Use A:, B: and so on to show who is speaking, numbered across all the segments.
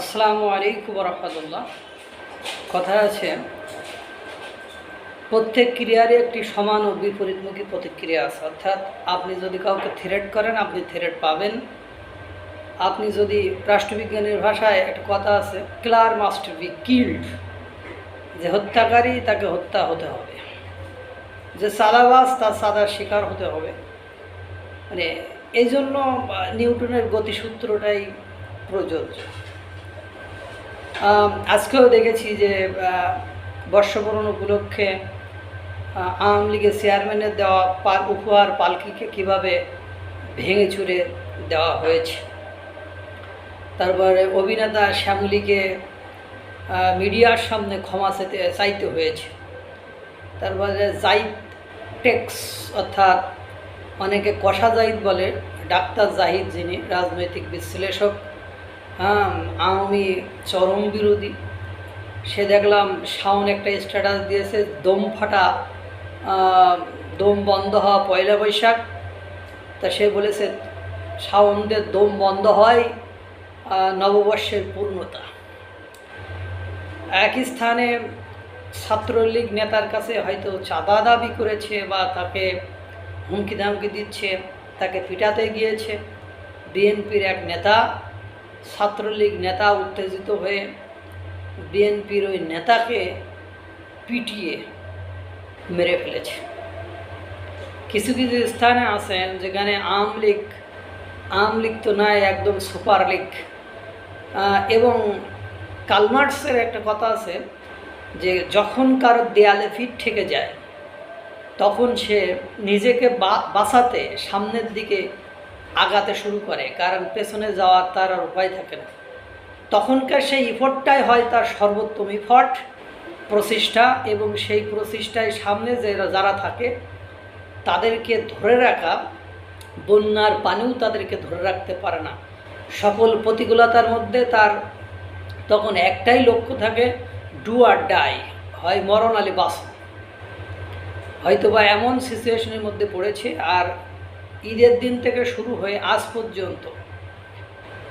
A: আসসালামু আলাইকুম রহমতুল্লাহ কথা আছে, প্রত্যেক ক্রিয়ারই একটি সমান ও বিপরীতমুখী প্রতিক্রিয়া আছে। অর্থাৎ আপনি যদি কাউকে থ্রেট করেন, আপনি থ্রেট পাবেন। আপনি যদি রাষ্ট্রবিজ্ঞানের ভাষায় একটা কথা আছে ক্লার মাস্ট বি কিল্ড যে হত্যাকারী তাকে হত্যা হতে হবে। যে সাদাবাস তার সাদার শিকার হতে হবে। মানে এই জন্য নিউটনের গতিসূত্রটাই প্রযোজ্য। আজকেও দেখেছি যে বর্ষবরণ উপলক্ষে আওয়ামী লীগের চেয়ারম্যানের দেওয়া পাল, উপহার, পালকিকে কীভাবে ভেঙে চুরে দেওয়া হয়েছে। তারপরে অভিনেতা শ্যামলীকে মিডিয়ার সামনে ক্ষমা চাইতে চাইতে হয়েছে। তারপরে জাইদ টেক্স, অর্থাৎ অনেকে কষা জাহিদ বলে, ডাক্তার জাহিদ যিনি রাজনৈতিক বিশ্লেষক হ্যাঁ আওয়ামী চরম বিরোধী। সে দেখলাম শাওন একটা স্ট্যাটাস দিয়েছে, দম ফাটা দম বন্ধ হওয়া পয়লা বৈশাখ। তা সে বলেছে, শাওনদের দম বন্ধ হয় নববর্ষের পূর্ণতা। একই স্থানে ছাত্রলীগ নেতার কাছে হয়তো চাঁদা দাবি করেছে বা তাকে হুমকি ধামকি দিচ্ছে, তাকে পিটাতে গিয়েছে। বিএনপির এক নেতা ছাত্রলীগ নেতা উত্তেজিত হয়ে বিএনপির ওই নেতাকে পিটিয়ে মেরে ফেলেছে। কিছু কিছু স্থানে আছেন যেখানে আওয়ামী লীগ আওয়ামী লীগ তো নয় একদম সুপার লীগ। এবং কালমার্সের একটা কথা আছে যে যখন কারও দেয়ালে ফিট থেকে যায়, তখন সে নিজেকে বাঁচাতে সামনের দিকে আগাতে শুরু করে, কারণ পেছনে যাওয়ার তার আর উপায় থাকে না। তখনকার সেই ইফর্টটাই হয় তার সর্বোত্তম ইফর্ট, প্রচেষ্টা এবং সেই প্রচেষ্টায় সামনে যে যারা থাকে, তাদেরকে ধরে রাখা, বন্যার পানিও তাদেরকে ধরে রাখতে পারে না। সকল প্রতিকূলতার মধ্যে তার তখন একটাই লক্ষ্য থাকে ডু আর ডাই হয় মরণ আলী বাসন হয়তোবা এমন সিচুয়েশনের মধ্যে পড়েছে, আর ঈদের দিন থেকে শুরু হয়ে আজ পর্যন্ত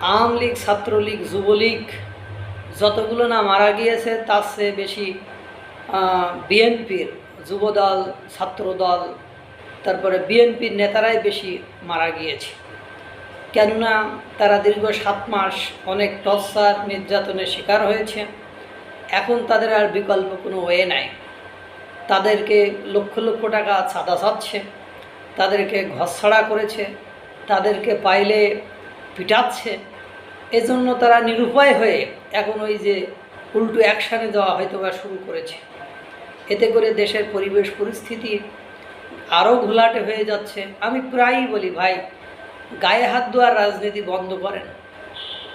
A: আওয়ামী লীগ, ছাত্রলীগ, যুবলীগ যতগুলো না মারা গিয়েছে, তার চেয়ে বেশি বিএনপির যুবদল, ছাত্রদল, তারপরে বিএনপির নেতারাই বেশি মারা গিয়েছে। কেননা তারা দীর্ঘ সাত মাস অনেক টর্চার, নির্যাতনের শিকার হয়েছে। এখন তাদের আর বিকল্প কোনো ওয়ে নাই। তাদেরকে লক্ষ লক্ষ টাকা চাঁদা চাচ্ছে তাদেরকে ঘরছাড়া করেছে, তাদেরকে পাইলে পিটাচ্ছে। এজন্য তারা নিরুপায় হয়ে এখন ওই যে উল্টো অ্যাকশানে দেওয়া হয়তো বা শুরু করেছে। এতে করে দেশের পরিবেশ পরিস্থিতি আরও ঘোলাটে হয়ে যাচ্ছে। আমি প্রায়ই বলি, ভাই, গায়ে হাত দেওয়ার রাজনীতি বন্ধ করেন।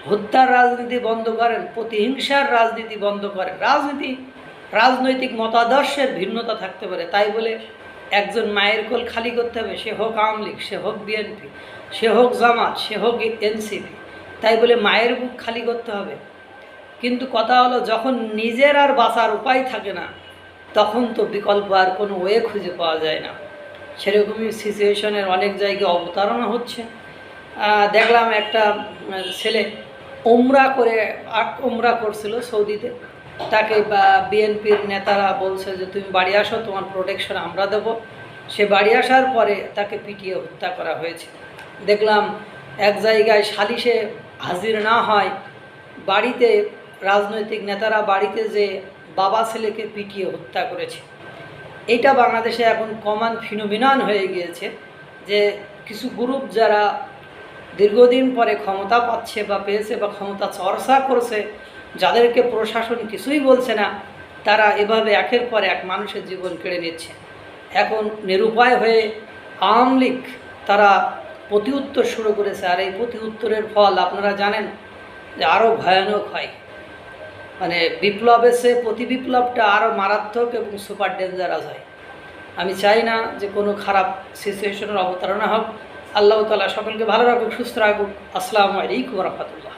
A: হত্যার রাজনীতি বন্ধ করেন, প্রতিহিংসার রাজনীতি বন্ধ করেন। রাজনীতি, রাজনৈতিক মতাদর্শের ভিন্নতা থাকতে পারে, তাই বলে একজন মায়ের কোল খালি করতে হবে, সে হোক আওয়ামী লীগ, সে হোক বিএনপি, সে হোক জামাত, সে হোক এনসিপি, তাই বলে মায়ের বুক খালি করতে হবে। কিন্তু কথা হলো, যখন নিজের আর বাঁচার উপায় থাকে না, তখন তো বিকল্প আর কোনো ওয়ে খুঁজে পাওয়া যায় না। সেরকমই সিচুয়েশনের অনেক জায়গায় অবতারণা হচ্ছে। দেখলাম একটা ছেলে ওমরা করে ওমরা করছিল সৌদিতে। তাকে বিএনপির নেতারা বলছে যে, তুমি বাড়ি আসো, তোমার প্রোটেকশন আমরা দেব। সে বাড়ি আসার পরে তাকে পিটিয়ে হত্যা করা হয়েছে। দেখলাম এক জায়গায় সালিশে হাজির না হয় বাড়িতে রাজনৈতিক নেতারা বাড়িতে যে বাবা ছেলেকে পিটিয়ে হত্যা করেছে। এটা বাংলাদেশে এখন কমান ফিনোমিনান হয়ে গিয়েছে যে, কিছু গ্রুপ যারা দীর্ঘদিন পরে ক্ষমতা পাচ্ছে বা পেয়েছে বা ক্ষমতা চর্চা করছে যাদেরকে প্রশাসন কিছুই বলছে না, তারা এভাবে একের পর এক মানুষের জীবন কেড়ে নিচ্ছে। এখন নিরুপায় হয়ে আওয়ামী লীগ তারা প্রতি উত্তর শুরু করেছে, আর এই প্রতি উত্তরের ফল আপনারা জানেন যে আরও ভয়ানক হয়। মানে বিপ্লবের সে প্রতি বিপ্লবটা আরও মারাত্মক এবং সুপার ডেঞ্জারাস হয়। আমি চাই না যে কোনো খারাপ সিচুয়েশনের অবতারণা হোক। আল্লাহ তালা সকলকে ভালো রাখুক, সুস্থ রাখুক। আসসালামু আলাইকুম রহমতুল্লাহ।